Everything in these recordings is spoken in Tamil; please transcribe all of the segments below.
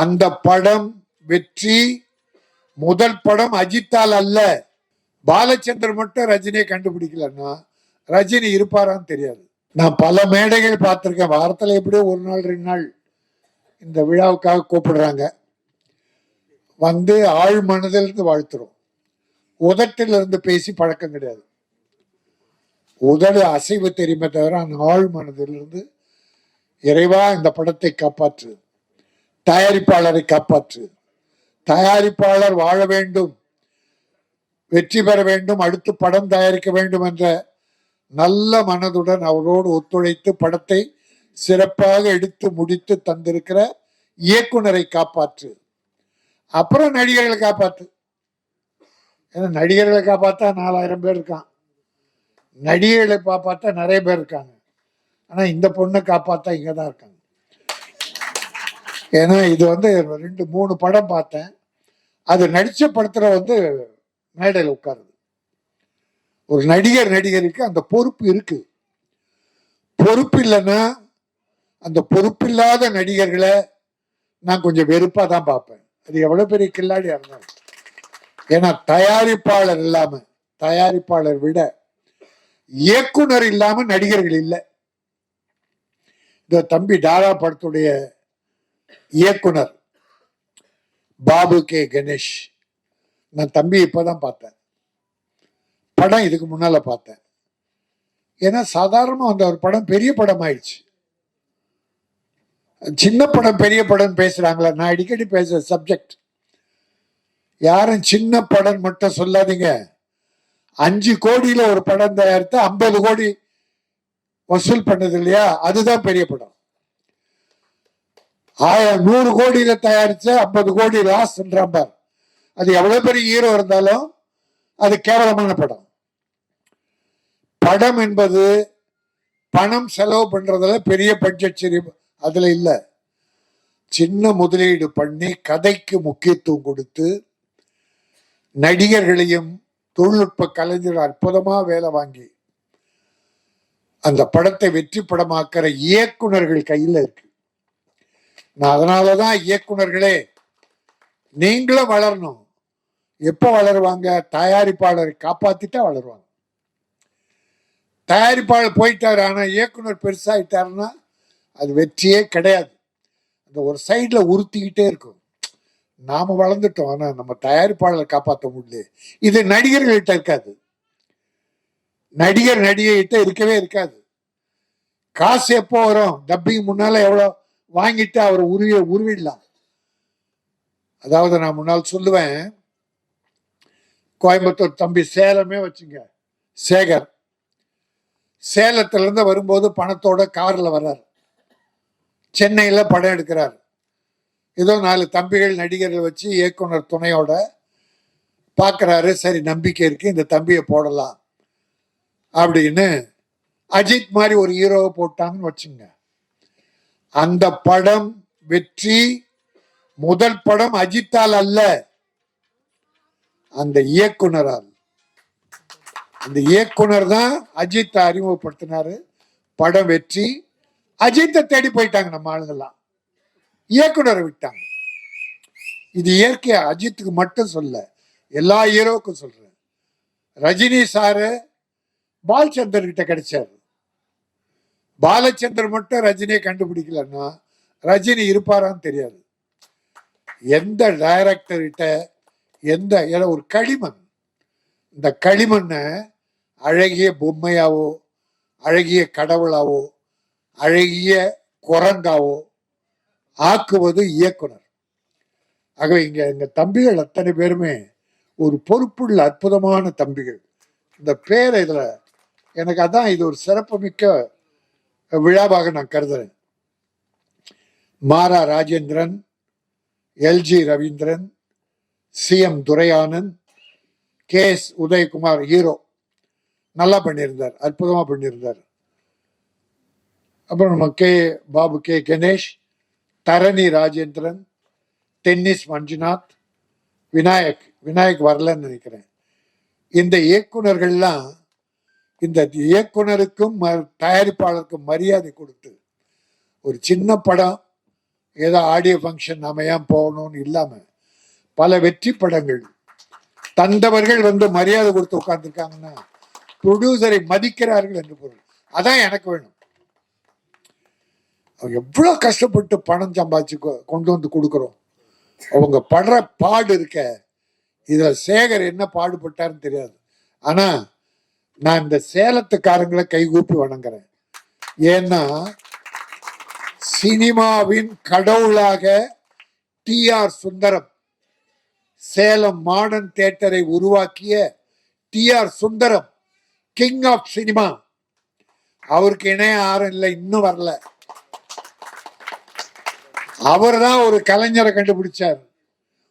அந்த படம் வெற்றி. முதல் படம் அஜித்தால் அல்ல. பாலச்சந்தர் மட்டும் ரஜினியை கண்டுபிடிக்கலன்னா ரஜினி இருப்பாரான்னு தெரியாது. நான் பல மேடைகள் பார்த்துருக்கேன். வாரத்தில் எப்படியோ ஒரு நாள் ரெண்டு நாள் இந்த விழாவுக்காக கூப்பிடுறாங்க. வந்து ஆழ் மனதிலிருந்து வாழ்த்துறோம். உதட்டிலிருந்து பேசி பழக்கம் கிடையாது. உதடு அசைவு தெரியுமே தவிர அந்த ஆழ் மனதிலிருந்து இறைவா இந்த படத்தை காப்பாற்று. தயாரிப்பாளரை காப்பாற்று. தயாரிப்பாளர் வாழ வேண்டும் வெற்றி பெற வேண்டும் அடுத்து படம் தயாரிக்க வேண்டும் என்ற நல்ல மனதுடன் அவரோடு ஒத்துழைத்து படத்தை சிறப்பாக எடுத்து முடித்து தந்திருக்கிற இயக்குனரை காப்பாற்று. அப்புறம் நடிகர்களை காப்பாற்று ஏன்னா நடிகர்களை காப்பாத்தா நாலாயிரம் பேர் இருக்கான். நடிகர்களை காப்பாத்தா நிறைய பேர் இருக்காங்க. ஆனால் இந்த பொண்ணை காப்பாத்தா இங்கே தான் இருக்காங்க. ஏன்னா இது வந்து ரெண்டு மூணு படம் பார்த்தேன். அது நடிச்ச படத்துல வந்து மேடையில் உட்காருது. ஒரு நடிகர் நடிகருக்கு அந்த பொறுப்பு இருக்கு. பொறுப்பு இல்லைன்னா அந்த பொறுப்பில்லாத நடிகர்களை நான் கொஞ்சம் வெறுப்பாக தான் பார்ப்பேன். அது எவ்வளோ பெரிய கில்லாடி இருந்தாலும். ஏன்னா தயாரிப்பாளர் இல்லாம தயாரிப்பாளர் விட இயக்குனர் இல்லாம நடிகர்கள் இல்லை. இந்த தம்பி டாரா படத்துடைய இயக்குனர் பாபு கே கணேஷ். நான் தம்பி இப்பதான் பார்த்தேன். படம் இதுக்கு முன்னால பார்த்தேன். ஏன்னா சாதாரணமா அந்த ஒரு படம் பெரிய படம் ஆயிடுச்சு. சின்ன படம் பெரிய படம் பேசுறாங்களா நான் அடிக்கடி பேசுற சப்ஜெக்ட் யாரும் சின்ன படம் மட்டும் சொல்லாதீங்க. அஞ்சு கோடியில ஒரு படம் தயாரித்து ஐம்பது கோடி வசூல் பண்ணது இல்லையா? அதுதான் பெரிய படம். ஆயிரம் நூறு கோடியில தயாரிச்ச ஐம்பது கோடி லாஸ் பார். அது எவ்வளவு பெரிய ஹீரோ இருந்தாலும் அது கேவலமான படம். படம் என்பது பணம் செலவு பண்றதுல பெரிய பட்ஜெட் சரி அதுல இல்ல. சின்ன முதலீடு பண்ணி கதைக்கு முக்கியத்துவம் கொடுத்து நடிகர்களையும் தொழில்நுட்ப கலைஞர்கள் அற்புதமா வேலை வாங்கி அந்த படத்தை வெற்றி படமாக்குற இயக்குனர்கள் கையில இருக்கு. நான் அதனாலதான் இயக்குனர்களே நீங்களும் வளரணும். எப்போ வளருவாங்க? தயாரிப்பாளரை காப்பாத்திட்டா வளருவாங்க. தயாரிப்பாளர் போயிட்டார் ஆனால் இயக்குனர் பெருசாகிட்டாருன்னா அது வெற்றியே கிடையாது. அந்த ஒரு சைடில் உறுத்திக்கிட்டே இருக்கும். நாம் வளர்ந்துட்டோம் ஆனால் நம்ம தயாரிப்பாளரை காப்பாற்ற முடியல. இது நடிகர்கள்கிட்ட இருக்காது. நடிகர் நடிகைகிட்ட இருக்கவே இருக்காது. காசு எப்போ வரும்? டப்பிங் முன்னால எவ்வளோ? வாங்கிட்டு அவர் உருவி உருவிடலாம். அதாவது நான் முன்னால் சொல்லுவேன் கோயம்புத்தூர் தம்பி சேலமே வச்சுங்க சேகர். சேலத்திலேருந்து வரும்போது பணத்தோட காரில் வர்றார். சென்னையில் படம் எடுக்கிறார். ஏதோ நாலு தம்பிகள் நடிகர்கள் வச்சு இயக்குனர் துணையோட பார்க்கறாரு சரி நம்பிக்கை இருக்குது இந்த தம்பியை போடலாம் அப்படின்னு அஜித் மாதிரி ஒரு ஹீரோவை போட்டாங்கன்னு வச்சுங்க. அந்த படம் வெற்றி முதல் படம் அஜித்தால் அல்ல அந்த இயக்குனரால். அந்த இயக்குனர் தான் அஜித்தை அறிமுகப்படுத்தினாரு. படம் வெற்றி. அஜித்தை தேடி போயிட்டாங்க நம்ம ஆளுங்கெல்லாம். இயக்குனரை விட்டாங்க. இது இயற்கையா? அஜித்துக்கு மட்டும் சொல்ல. எல்லா ஹீரோவுக்கும் சொல்றேன். ரஜினி சாரு பால்சந்தர் கிட்ட கிடைச்சாரு. பாலச்சந்தர் மட்டும் ரஜினியை கண்டுபிடிக்கலன்னா ரஜினி இருப்பாரான்னு தெரியாது. எந்த டைரக்டர்கிட்ட எந்த ஏன்னா ஒரு களிமண். இந்த களிமண்ணை அழகிய பொம்மையாவோ அழகிய கடவுளாவோ அழகிய குரங்காவோ ஆக்குவது இயக்குனர். ஆகவே இங்கே எங்கள் தம்பிகள் அத்தனை பேருமே ஒரு பொறுப்புள்ள அற்புதமான தம்பிகள். இந்த பேரை இதில் எனக்கு அதான் இது ஒரு சிறப்புமிக்க விழாவாக நான் கருதுறேன். Mara Rajendran L G Ravindran C M Duraiyanand K S Udhayakumar hero. நல்லா பண்ணியிருந்தார் அற்புதமாக பண்ணியிருந்தார். அப்புறம் நம்ம K Babu K Ganesh Dharani Rajendran Dennis Manjunath Vinayak Vinayak வரலன்னு நினைக்கிறேன். இந்த இயக்குனர்கள்லாம் இந்த இயக்குனருக்கும் ம- தயாரிப்பாளருக்கும் மரியாதை கொடுத்து ஒரு சின்ன படம் ஏதோ ஆடியோ ஃபங்க்ஷன் நாம ஏன் போகணும்னு இல்லாம பல வெற்றி படங்கள் தந்தவர்கள் வந்து மரியாதை கொடுத்து உட்கார்ந்துருக்காங்கன்னா ப்ரொடியூசரை மதிக்கிறார்கள் என்று பொருள். அதான் எனக்கு வேணும். அவங்க எவ்வளோ கஷ்டப்பட்டு பணம் சம்பாதிச்சு கொ- கொண்டு வந்து கொடுக்குறோம். அவங்க படுற பாடு இருக்க இதில் சேகர் என்ன பாடுபட்டாருன்னு தெரியாது. ஆனால் நான் இந்த சேலத்துக்காரங்களை கைகூப்பி வணங்குறேன். ஏன்னா சினிமாவின் கடவுளாக T R Sundaram Salem modern தேட்டரை உருவாக்கிய T R Sundaram king of cinema. அவருக்கு இணைய யாரும் இல்லை இன்னும் வரல. அவர் தான் ஒரு கலைஞரை கண்டுபிடிச்சார்.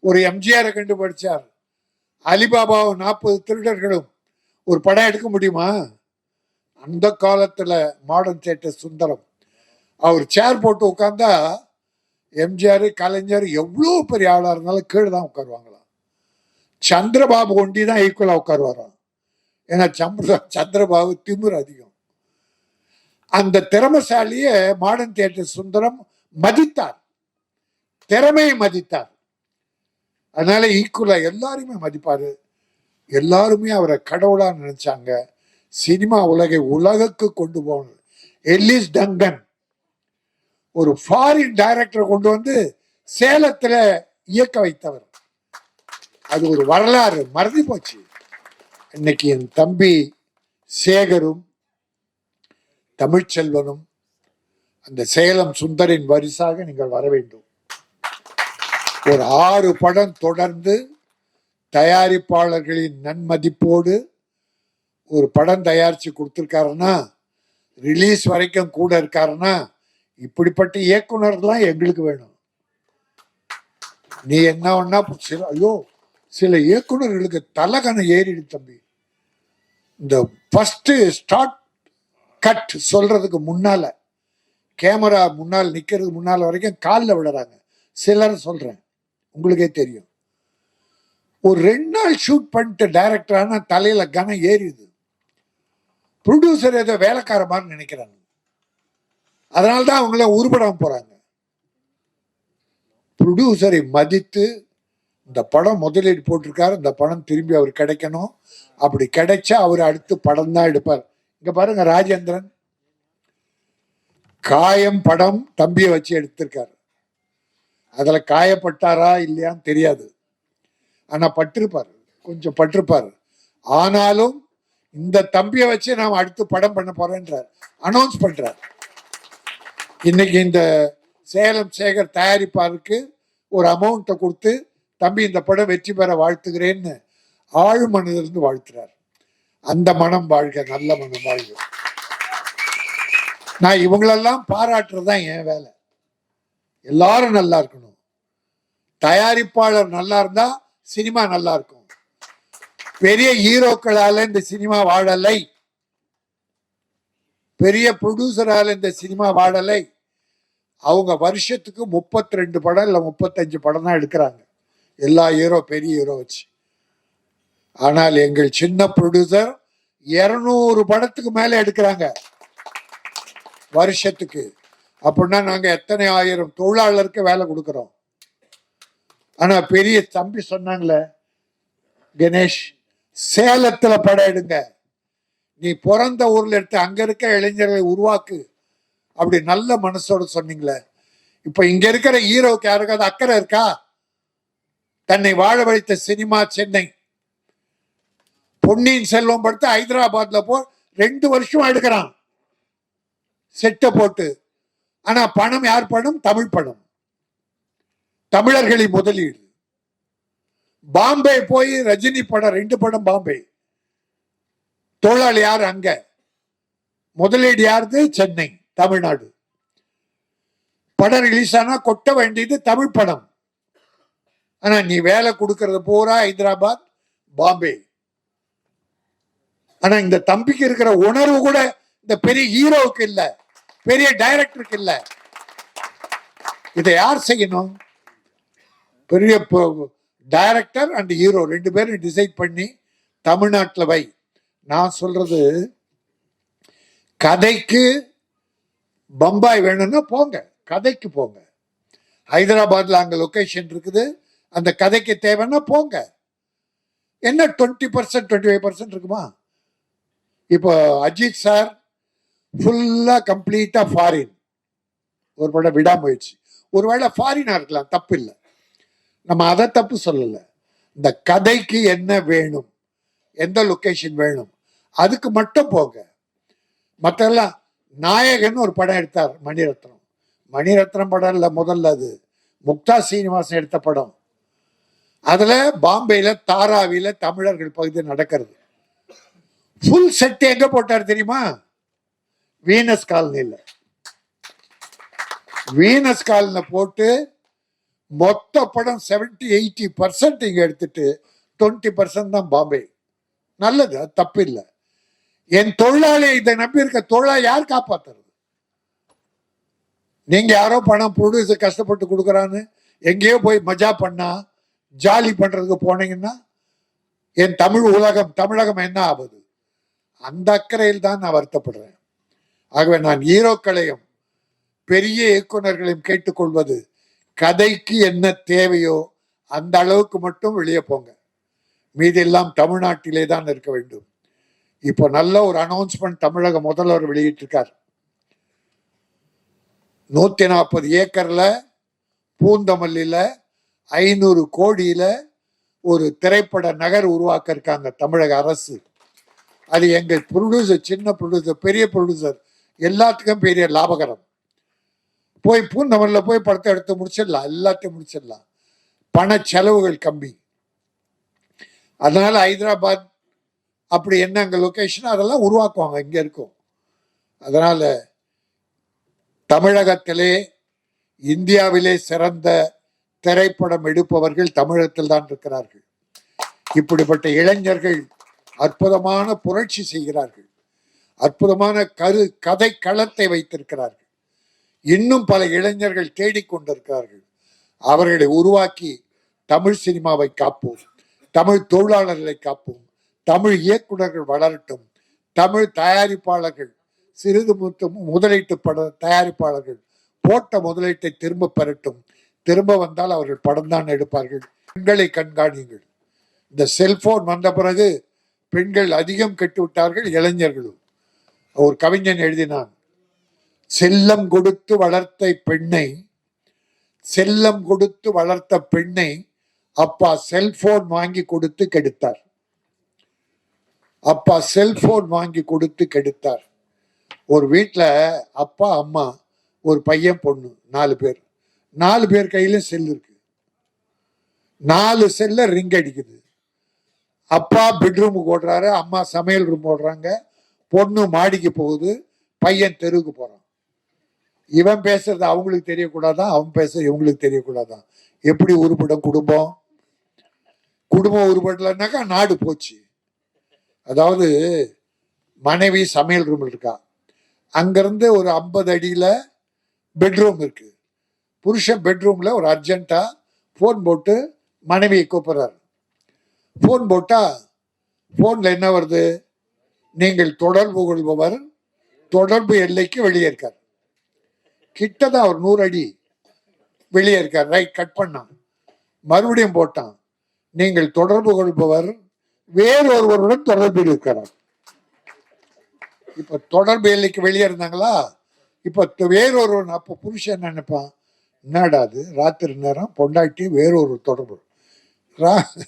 ஒரு எம்ஜிஆரை கண்டுபிடிச்சார். அலிபாபாவும் நாற்பது திருடர்களும் ஒரு படம் எடுக்க முடியுமா? அந்த காலத்தில் மாடர்ன் தேட்டர் சுந்தரம். அவர் சேர் போட்டு உட்காந்தா எம்ஜிஆர் கலைஞர் எவ்வளோ பெரிய ஆளாக இருந்தாலும் கீழே தான் உட்காருவாங்களாம். சந்திரபாபு ஒண்டி தான் ஈக்குவலாக உட்காருவாராம். ஏன்னா சந்திர சந்திரபாபு திமிர் அதிகம். அந்த திறமசாலியை மாடர்ன் தியேட்டர் சுந்தரம் மதித்தார். திறமையை மதித்தார். அதனால ஈக்குவலாக எல்லாரையுமே மதிப்பாரு. எல்லாருமே அவரை கடவுளா நினைச்சாங்க. சினிமா உலகை உலகுக்கு கொண்டு போகணும். எல்லிஸ் டங்கன் ஒரு ஃபாரின் டைரக்டரை கொண்டு வந்து சேலத்துல இயக்க வைத்தவர். அது ஒரு வரலாறு. மறந்து போச்சு. இன்னைக்கு என் தம்பி சேகரும் தமிழ்ச்செல்வனும் அந்த சேலம் சுந்தரின் வரிசாக நீங்கள் வர வேண்டும். ஒரு ஆறு படம் தொடர்ந்து தயாரிப்பாளர்களின் நன்மதிப்போடு ஒரு படம் தயாரித்து கொடுத்துருக்காருன்னா ரிலீஸ் வரைக்கும் கூட இருக்காருன்னா இப்படிப்பட்ட இயக்குனர்லாம் எங்களுக்கு வேணும். நீ என்ன ஒன்னா சில ஐயோ சில இயக்குனர்களுக்கு தலகணம் ஏறிடு தம்பி. இந்த ஃபஸ்ட்டு ஸ்டார்ட் கட் சொல்றதுக்கு முன்னால கேமரா முன்னால் நிற்கிறதுக்கு முன்னால் வரைக்கும் காலில் விடுறாங்க சிலர் சொல்கிறேன் உங்களுக்கே தெரியும். ஒரு ரெண்டு நாள் ஷூட் பண்ணிட்டு டைரக்டரான தலையில் தலையில கனம் ஏறிது ப்ரொடியூசர் ஏதோ வேலைக்கார மாதிரி நினைக்கிறாங்க. அதனால தான் அவங்கள உருப்படாம போறாங்க. ப்ரொடியூசரை மதித்து இந்த படம் முதலீடு போட்டிருக்காரு இந்த படம் திரும்பி அவர் கிடைக்கணும். அப்படி கிடைச்சா அவர் அடுத்து படம் தான் எடுப்பார். இங்க பாருங்க ராஜேந்திரன். காயம் படம் தம்பியை வச்சு எடுத்திருக்காரு. அதுல காயப்பட்டாரா இல்லையான்னு தெரியாது. ஆனால் பட்டிருப்பார். கொஞ்சம் பட்டிருப்பார். ஆனாலும் இந்த தம்பியை வச்சு நாம் அடுத்து படம் பண்ண போறேன்றார். அனௌன்ஸ் பண்றார். இன்னைக்கு இந்த சேலம் சேகர் தயாரிப்பாருக்கு ஒரு அமௌண்ட்டை கொடுத்து தம்பி இந்த படம் வெற்றி பெற வாழ்த்துகிறேன்னு ஆழ் மனதிலிருந்து வாழ்த்துறார். அந்த மனம் வாழ்க நல்ல மனம் வாழ்க. நான் இவங்களெல்லாம் பாராட்டுறது தான் என் வேலை. எல்லாரும் நல்லா இருக்கணும். தயாரிப்பாளர் நல்லா இருந்தா சினிமா நல்லா இருக்கும் பெரிய ஹீரோக்களால இந்த சினிமா வாழலை. பெரிய ப்ரொடியூசரால இந்த சினிமா வாழலை. அவங்க வருஷத்துக்கு 32 ரெண்டு படம் இல்லை முப்பத்தஞ்சு படம் தான் எடுக்கிறாங்க. எல்லா ஹீரோ பெரிய ஹீரோ வச்சு. ஆனால் எங்கள் சின்ன ப்ரொடியூசர் இருநூறு படத்துக்கு மேல எடுக்கிறாங்க. வருஷத்துக்கு. அப்படின்னா நாங்கள் எத்தனை ஆயிரம் தொழிலாளருக்கு வேலை கொடுக்குறோம். ஆனா பெரிய தம்பி சொன்னாங்களே கணேஷ் சேலத்துல படம் எடுங்க. நீ பிறந்த ஊர்ல எடுத்து அங்க இருக்க இளைஞர்களை உருவாக்கு. அப்படி நல்ல மனசோட சொன்னீங்களே. இப்ப இங்க இருக்கிற ஹீரோவுக்கு யாருக்காவது அக்கறை இருக்கா? தன்னை வாழ வைத்த சினிமா சென்னை. பொன்னியின் செல்வம் படுத்து ஹைதராபாத்ல போ ரெண்டு வருஷம் எடுக்கிறான். செட்டை போட்டு. ஆனா பணம் யார் பணம் தமிழ் பணம் தமிழர்களை முதலீடு. பாம்பே போய் ரஜினி படம் ரெண்டு படம் பாம்பே. தொழிலாளி யார் அங்க? முதலீடு யாருது? சென்னை தமிழ்நாடு. படம் ரிலீஸ் ஆனா கொட்ட வேண்டியது தமிழ் படம். ஆனா நீ வேலை கொடுக்கறது பூரா ஹைதராபாத் பாம்பே. ஆனா இந்த தம்பிக்கு இருக்கிற உணர்வு கூட இந்த பெரிய ஹீரோவுக்கு இல்ல பெரிய டைரக்டருக்கு இல்ல. இதை யார் செய்யணும்? பெரிய டைரக்டர் அண்ட் ஹீரோ ரெண்டு பேரும் டிசைட் பண்ணி தமிழ்நாட்டில் வை. நான் சொல்றது கதைக்கு பம்பாய் வேணும்னா போங்க. கதைக்கு போங்க. ஹைதராபாத்ல அங்க லொக்கேஷன் இருக்குது. அந்த கதைக்கு தேவைன்னா போங்க. என்ன twenty percent twenty five percent இருக்குமா? இப்போ அஜித் சார் ஃபுல்லா கம்ப்ளீட்டா ஃபாரின் ஒரு படம் விடாமுயற்சி. ஒருவேளை ஃபாரினா இருக்கலாம். தப்பு இல்லை நம்ம அதை தப்பு சொல்லலை. இந்த கதைக்கு என்ன வேணும்? எந்த லொக்கேஷன் வேணும்? அதுக்கு மட்டும் போங்க. மற்றெல்லாம் நாயகன் ஒரு படம் எடுத்தார் மணிரத்னம். மணிரத்னம் படம் இல்லை முதல்ல அது. முக்தா சீனிவாசன் எடுத்த படம். அதில் பாம்பேயில் தாராவியில் தமிழர்கள் பகுதி நடக்கிறது. ஃபுல் செட் எங்க போட்டார் தெரியுமா? வீனஸ் காலனியில் வீனஸ் காலனியில் போட்டு மொத்த படம் 70 எயிட்டி பர்சன்ட் இங்கே எடுத்துட்டு டுவெண்ட்டி பர்சன்ட் தான் பாம்பே. நல்லது அது தப்பு இல்லை என் தொழிலாளியை இதை நம்பி இருக்க தொழிலாளி யார் காப்பாத்துறது? நீங்க யாரோ பணம் ப்ரொடியூசர் கஷ்டப்பட்டு கொடுக்குறான்னு எங்கேயோ போய் மஜா பண்ணா ஜாலி பண்றதுக்கு போனீங்கன்னா என் தமிழ் உலகம் தமிழகம் என்ன ஆகுது? அந்த அக்கறையில் தான் நான் வருத்தப்படுறேன். ஆகவே நான் ஹீரோக்களையும் பெரிய இயக்குனர்களையும் கேட்டுக்கொள்வது கதைக்கு என்ன தேவையோ அந்த அளவுக்கு மட்டும் வெளியே போங்க. மீதெல்லாம் தமிழ்நாட்டிலே தான் இருக்க வேண்டும். இப்போ நல்ல ஒரு அனௌன்ஸ்மெண்ட் தமிழக முதல்வர் வெளியிட்டிருக்கார். நூற்றி நாற்பது ஏக்கரில் பூந்தமல்லியில் ஐநூறு கோடியில் ஒரு திரைப்பட நகர் உருவாக்க இருக்காங்க தமிழக அரசு. அது எங்கள் ப்ரொடியூசர் சின்ன ப்ரொடியூசர் பெரிய ப்ரொடியூசர் எல்லாத்துக்கும் பெரிய லாபகரம். போய் பூந்தமரில் போய் படத்தை எடுத்து முடிச்சிடலாம் எல்லாத்தையும் முடிச்சிடலாம். பண செலவுகள் கம்மி. அதனால ஹைதராபாத் அப்படி என்ன அங்கே லொக்கேஷனோ அதெல்லாம் உருவாக்குவாங்க இங்கே இருக்கும். அதனால் தமிழகத்திலே இந்தியாவிலே சிறந்த திரைப்படம் எடுப்பவர்கள் தமிழகத்தில் தான் இருக்கிறார்கள். இப்படிப்பட்ட இளைஞர்கள் அற்புதமான புரட்சி செய்கிறார்கள். அற்புதமான கரு கதை களத்தை வைத்திருக்கிறார்கள். இன்னும் பல இளைஞர்கள் தேடிக்கொண்டிருக்கிறார்கள். அவர்களை உருவாக்கி தமிழ் சினிமாவை காப்போம். தமிழ் தொழிலாளர்களை காப்போம். தமிழ் இயக்குனர்கள் வளரட்டும். தமிழ் தயாரிப்பாளர்கள் சிறிது முத்து- முதலீட்டு பட தயாரிப்பாளர்கள் போட்ட முதலீட்டை திரும்ப பெறட்டும். திரும்ப வந்தால் அவர்கள் படம் தான் எடுப்பார்கள். பெண்களை கண்காணியுங்கள். இந்த செல்போன் வந்த பிறகு பெண்கள் அதிகம் கெட்டு விட்டார்கள் இளைஞர்களும். ஒரு கவிஞன் எழுதினான் செல்லம் கொடுத்து வளர்த்த பெண்ணை செல்லம் கொடுத்து வளர்த்த பெண்ணை அப்பா செல்போன் வாங்கி கொடுத்து கெடுத்தார். அப்பா செல்போன் வாங்கி கொடுத்து கெடுத்தார். ஒரு வீட்டில் அப்பா அம்மா ஒரு பையன் பொண்ணு நாலு பேர். நாலு பேர் கையிலும் செல் இருக்கு. நாலு செல்ல ரிங் அடிக்குது. அப்பா பெட்ரூமுக்கு ஓடுறாரு அம்மா சமையல் ரூம் ஓடுறாங்க பொண்ணு மாடிக்கு போகுது பையன் தெருவுக்கு போகிறான் இவன் பேசுறது அவங்களுக்கு தெரியக்கூடாதான் அவன் பேசுறது இவங்களுக்கு தெரியக்கூடாதான் எப்படி உருப்படும் குடும்பம்? குடும்பம் உருப்படலைன்னாக்கா நாடு போச்சு. அதாவது மனைவி சமையல் ரூம் இருக்கா. அங்கேருந்து ஒரு ஐம்பது அடியில் பெட்ரூம் இருக்கு. புருஷன் பெட்ரூமில் ஒரு அர்ஜென்ட்டாக ஃபோன் போட்டு மனைவியை கூப்பிட்றாரு. ஃபோன் போட்டா ஃபோனில் என்ன வருது? நீங்கள் தொடர்பு கொள்பவர் தொடர்பு எல்லைக்கு வெளியே இருக்கார். கிட்டதான் ஒரு நூறு அடி வெளியே இருக்கார். ரைட் கட் பண்ணான். மறுபடியும் போட்டான். நீங்கள் தொடர்பு கொள்பவர் வேறொருவருடன் தொடர்பில் இருக்கிறார். இப்ப தொடர்பு எல்லைக்கு வெளியே இருந்தாங்களா? இப்ப வேறொருவன் அப்ப புருஷன் நினைப்பான்? என்னடாது ராத்திரி நேரம் பொண்டாட்டி வேறொரு தொடர்பு. ரா-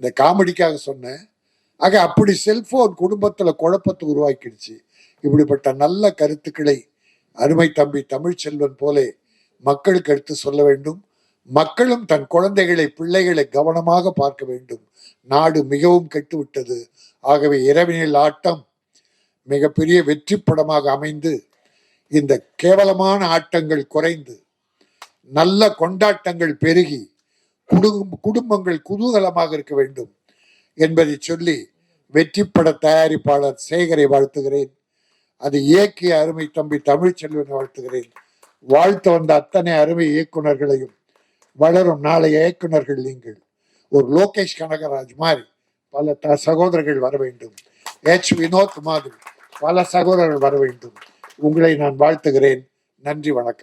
இந்த காமெடிக்காக சொன்னேன். ஆக அப்படி செல்போன் குடும்பத்துல குழப்பத்தை உருவாக்கிடுச்சு. இப்படிப்பட்ட நல்ல கருத்துக்களை அருமை தம்பி தமிழ்ச்செல்வன் போலே மக்களுக்கு எடுத்து சொல்ல வேண்டும். மக்களும் தன் குழந்தைகளை பிள்ளைகளை கவனமாக பார்க்க வேண்டும். நாடு மிகவும் கெட்டுவிட்டது. ஆகவே இரவினில் ஆட்டம் மிகப்பெரிய வெற்றி படமாக அமைந்து இந்த கேவலமான ஆட்டங்கள் குறைந்து நல்ல கொண்டாட்டங்கள் பெருகி குடும்ப குடும்பங்கள் குதூகலமாக இருக்க வேண்டும் என்பதை சொல்லி வெற்றி பட தயாரிப்பாளர் சேகரை வாழ்த்துகிறேன். அது இயக்கிய அருமை தம்பி தமிழ்ச்செல்வனை வாழ்த்துகிறேன். வாழ்த்து வந்த அத்தனை அருமை இயக்குனர்களையும் வளரும் நாளைய இயக்குனர்கள் நீங்கள். ஒரு லோகேஷ் கனகராஜ் மாதிரி பல த சகோதரர்கள் வர வேண்டும். எச் வினோத் மாதிரி பல சகோதரர்கள் வர வேண்டும். உங்களை நான் வாழ்த்துகிறேன். நன்றி வணக்கம்.